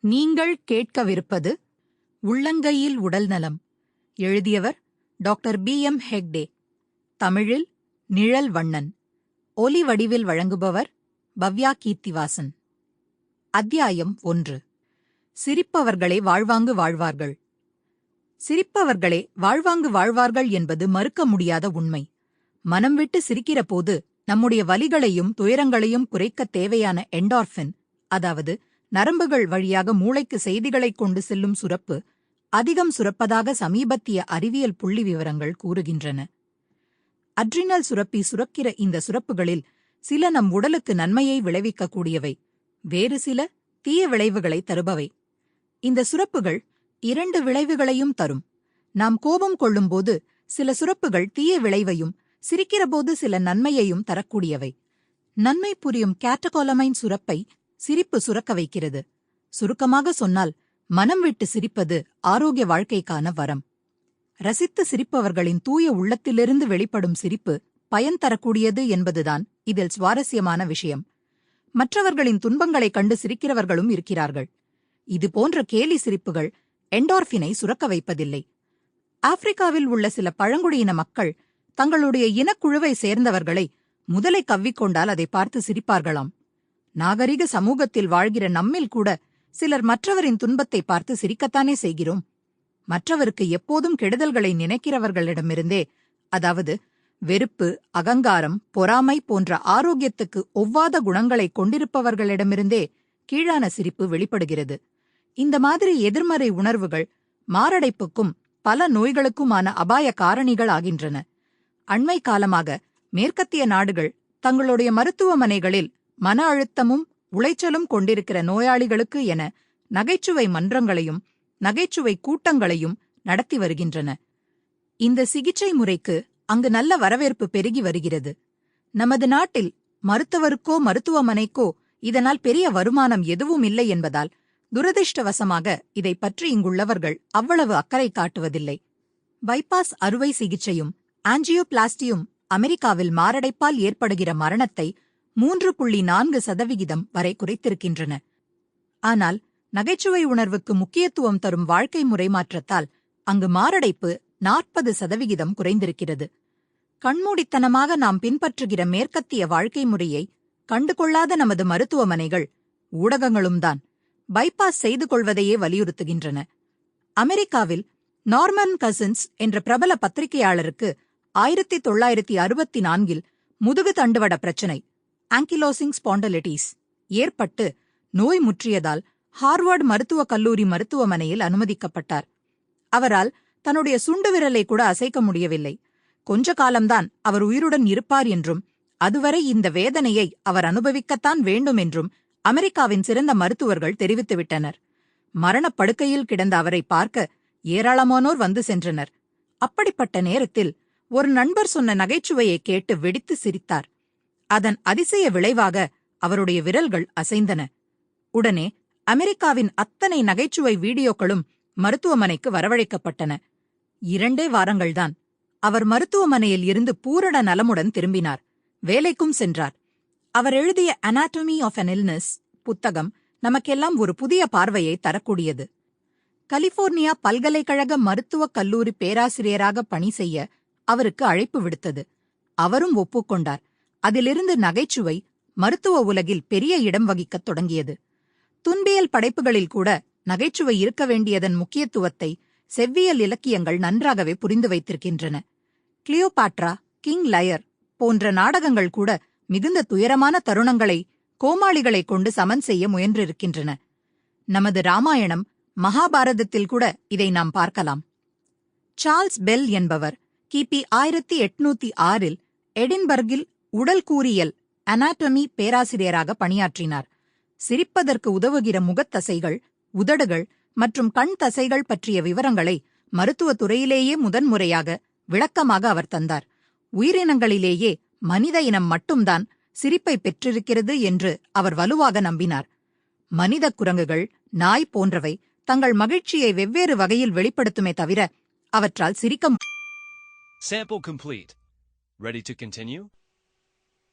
நீங்கள் கேட்கவிருப்பது உள்ளங்கையில் உடல்நலம் எழுதியவர் டாக்டர் பி எம் ஹெக்டே. தமிழில் நிழல் வண்ணன். ஒலி வடிவில் வழங்குபவர் பவ்யா கீர்த்திவாசன். அத்தியாயம் ஒன்று. சிரிப்பவர்களே வாழ்வாங்கு வாழ்வார்கள். சிரிப்பவர்களே வாழ்வாங்கு வாழ்வார்கள் என்பது மறுக்க முடியாத உண்மை. மனம் விட்டு சிரிக்கிற போது நம்முடைய வலிகளையும் துயரங்களையும் குறைக்கத் தேவையான என்டார்ஃபின் அதாவது நரம்புகள் வழியாக மூளைக்கு செய்திகளைக் கொண்டு செல்லும் சுரப்பு அதிகம் சுரப்பதாக சமீபத்திய அறிவியல் புள்ளி விவரங்கள் கூறுகின்றன. அட்ரினல் சுரப்பி சுரக்கிற இந்த சுரப்புகளில் சில நம் உடலுக்கு நன்மையை விளைவிக்கக்கூடியவை. வேறு சில தீய விளைவுகளை தருபவை. இந்த சுரப்புகள் இரண்டு விளைவுகளையும் தரும். நாம் கோபம் கொள்ளும்போது சில சுரப்புகள் தீய விளைவையும் சிரிக்கிறபோது சில நன்மையையும் தரக்கூடியவை. நன்மை புரியும் கேட்டகோலமைன் சுரப்பை சிரிப்பு சுரக்க வைக்கிறது. சுருக்கமாக சொன்னால் மனம் விட்டு சிரிப்பது ஆரோக்கிய வாழ்க்கைக்கான வரம். ரசித்து சிரிப்பவர்களின் தூய உள்ளத்திலிருந்து வெளிப்படும் சிரிப்பு பயன் தரக்கூடியது என்பதுதான் இதில் சுவாரஸ்யமான விஷயம். மற்றவர்களின் துன்பங்களைக் கண்டு சிரிக்கிறவர்களும் இருக்கிறார்கள். இது போன்ற கேலி சிரிப்புகள் என்டார்ஃபினை சுரக்க வைப்பதில்லை. ஆப்பிரிக்காவில் உள்ள சில பழங்குடியின மக்கள் தங்களுடைய இனக்குழுவை சேர்ந்தவர்களை முதலை கவ்விக்கொண்டால் அதை பார்த்து சிரிப்பார்களாம். நாகரிக சமூகத்தில் வாழ்கிற நம்மில் கூட சிலர் மற்றவரின் துன்பத்தை பார்த்து சிரிக்கத்தானே செய்கிறோம். மற்றவருக்கு எப்போதும் கெடுதல்களை நினைக்கிறவர்களிடமிருந்தே அதாவது வெறுப்பு அகங்காரம் பொறாமை போன்ற ஆரோக்கியத்துக்கு ஒவ்வாத குணங்களைக் கொண்டிருப்பவர்களிடமிருந்தே கீழான சிரிப்பு வெளிப்படுகிறது. இந்த மாதிரி எதிர்மறை உணர்வுகள் மாரடைப்புக்கும் பல நோய்களுக்குமான அபாய காரணிகள் ஆகின்றன. அண்மை காலமாக மேற்கத்திய நாடுகள் தங்களுடைய மருத்துவமனைகளில் மன அழுத்தமும் உளைச்சலும் கொண்டிருக்கிற நோயாளிகளுக்கு என நகைச்சுவை மன்றங்களையும் நகைச்சுவை கூட்டங்களையும் நடத்தி வருகின்றன. இந்த சிகிச்சை முறைக்கு அங்கு நல்ல வரவேற்பு பெருகி வருகிறது. நமது நாட்டில் மருத்துவருக்கோ மருத்துவமனைக்கோ இதனால் பெரிய வருமானம் எதுவும் இல்லை என்பதால் துரதிர்ஷ்டவசமாக இதை பற்றி இங்குள்ளவர்கள் அவ்வளவு அக்கறை காட்டுவதில்லை. பைபாஸ் அறுவை சிகிச்சையும் ஆஞ்சியோபிளாஸ்டியும் அமெரிக்காவில் மாரடைப்பால் ஏற்படுகிற மரணத்தை மூன்று புள்ளி நான்கு சதவிகிதம் வரை குறைத்திருக்கின்றன. ஆனால் நகைச்சுவை உணர்வுக்கு முக்கியத்துவம் தரும் வாழ்க்கை முறை மாற்றத்தால் அங்கு மாரடைப்பு நாற்பது சதவிகிதம் குறைந்திருக்கிறது. கண்மூடித்தனமாக நாம் பின்பற்றுகிற மேற்கத்திய வாழ்க்கை முறையை கண்டுகொள்ளாத நமது மருத்துவமனைகள் ஊடகங்களும் தான் பைபாஸ் செய்து கொள்வதையே வலியுறுத்துகின்றன. அமெரிக்காவில் நார்மன் கசின்ஸ் என்ற பிரபல பத்திரிகையாளருக்கு ஆயிரத்தி தொள்ளாயிரத்தி அறுபத்தி நான்கில் முதுகு தண்டுவட பிரச்சினை ஆங்கிலோசிங் ஸ்பாண்டலிட்டிஸ் ஏற்பட்டு நோய் முற்றியதால் ஹார்வர்டு மருத்துவக் கல்லூரி மருத்துவமனையில் அனுமதிக்கப்பட்டார். அவரால் தன்னுடைய சுண்டு விரலை கூட அசைக்க முடியவில்லை. கொஞ்ச காலம்தான் அவர் உயிருடன் இருப்பார் என்றும் அதுவரை இந்த வேதனையை அவர் அனுபவிக்கத்தான் வேண்டும் என்றும் அமெரிக்காவின் சிறந்த மருத்துவர்கள் தெரிவித்துவிட்டனர். மரணப்படுக்கையில் கிடந்த அவரை பார்க்க ஏராளமானோர் வந்து சென்றனர். அப்படிப்பட்ட நேரத்தில் ஒரு நண்பர் சொன்ன நகைச்சுவையை கேட்டு வெடித்து சிரித்தார். அதன் அதிசய விளைவாக அவருடைய விரல்கள் அசைந்தன. உடனே அமெரிக்காவின் அத்தனை நகைச்சுவை வீடியோக்களும் மருத்துவமனைக்கு வரவழைக்கப்பட்டன. இரண்டே வாரங்கள்தான். அவர் மருத்துவமனையில் இருந்து பூரண நலமுடன் திரும்பினார். வேலைக்கும் சென்றார். அவர் எழுதிய அனாட்டமி ஆஃப் அன் இல்னஸ் புத்தகம் நமக்கெல்லாம் ஒரு புதிய பார்வையை தரக்கூடியது. கலிபோர்னியா பல்கலைக்கழக மருத்துவக் கல்லூரி பேராசிரியராக பணி செய்ய அவருக்கு அழைப்பு விடுத்தது. அவரும் ஒப்புக்கொண்டார். அதிலிருந்து நகைச்சுவை மருத்துவ உலகில் பெரிய இடம் வகிக்கத் தொடங்கியது. துன்பியல் படைப்புகளில் கூட நகைச்சுவை இருக்க வேண்டியதன் முக்கியத்துவத்தை செவ்வியல் இலக்கியங்கள் நன்றாகவே புரிந்து வைத்திருக்கின்றன. கிளியோபாட்ரா கிங் லயர் போன்ற நாடகங்கள் கூட மிகுந்த துயரமான தருணங்களை கோமாளிகளைக் கொண்டு சமன் செய்ய முயன்றிருக்கின்றன. நமது ராமாயணம் மகாபாரதத்தில் கூட இதை நாம் பார்க்கலாம். சார்ல்ஸ் பெல் என்பவர் கிபி ஆயிரத்தி எட்நூத்தி ஆறில் எடின்பர்கில் உடல் கூறியல் அனாட்டமி பேராசிரியராக பணியாற்றினார் சிரிப்பதற்கு உதவுகிற முகத்தசைகள் உதடுகள் மற்றும் கண் தசைகள் பற்றிய விவரங்களை மருத்துவத் துறையிலேயே முதன்முறையாக விளக்கமாக அவர் தந்தார் உயிரினங்களிலேயே மனித இனம் மட்டும்தான் சிரிப்பை பெற்றிருக்கிறது என்று அவர் வலுவாக நம்பினார் மனித குரங்குகள் நாய் போன்றவை தங்கள் மகிழ்ச்சியை வெவ்வேறு வகையில் வெளிப்படுத்துமே தவிர அவற்றால் சிரிக்க Sample complete. Ready to continue?